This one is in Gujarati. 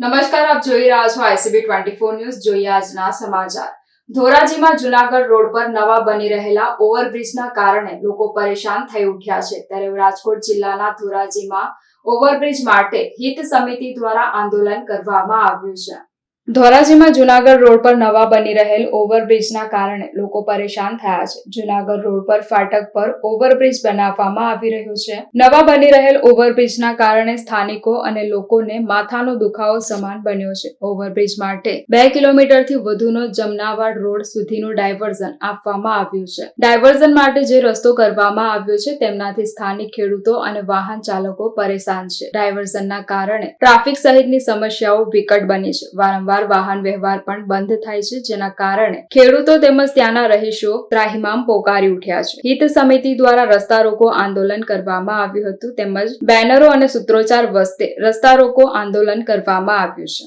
નમસ્કાર, આપ જોઈ રહ્યા છો આઈસીબી ટ્વેન્ટી ફોર ન્યૂઝ, જોઈએ આજના સમાચાર. ધોરાજીમાં જુનાગઢ રોડ પર નવા બની રહેલા ઓવરબ્રિજના કારણે લોકો પરેશાન થઈ ઉઠ્યા છે. ત્યારે રાજકોટ જિલ્લાના ધોરાજીમાં ઓવરબ્રિજ માટે હિત સમિતિ દ્વારા આંદોલન કરવામાં આવ્યું છે. ધોરાજીમાં જુનાગઢ રોડ પર નવા બની રહેલ ઓવરબ્રિજના કારણે લોકો પરેશાન થયા છે. જુનાગઢ રોડ પર ફાટક પર ઓવરબ્રિજ બનાવવામાં આવી રહ્યું છે. નવા બની રહેલ ઓવરબ્રિજના કારણે સ્થાનિકો અને લોકોને માથાનો દુખાવો સમાન બન્યો છે. ઓવરબ્રિજ માટે બે કિલોમીટરથી વધુનો જમનાવાડ રોડ સુધીનું ડાયવર્ઝન આપવામાં આવ્યું છે. ડાયવર્ઝન માટે જે રસ્તો કરવામાં આવ્યો છે, તેમનાથી સ્થાનિક ખેડૂતો અને વાહન ચાલકો પરેશાન છે. ડાયવર્ઝનના કારણે ટ્રાફિક સહિતની સમસ્યાઓ વિકટ બની છે. વારંવાર વાહન વ્યવહાર પણ બંધ થાય છે, જેના કારણે ખેડૂતો તેમજ ત્યાંના રહીશો ત્રાહિમામ પોકારી ઉઠ્યા છે. હિત સમિતિ દ્વારા રસ્તા રોકો આંદોલન કરવામાં આવ્યું હતું, તેમજ બેનરો અને સૂત્રોચ્ચાર વસ્તે રસ્તા રોકો આંદોલન કરવામાં આવ્યું છે.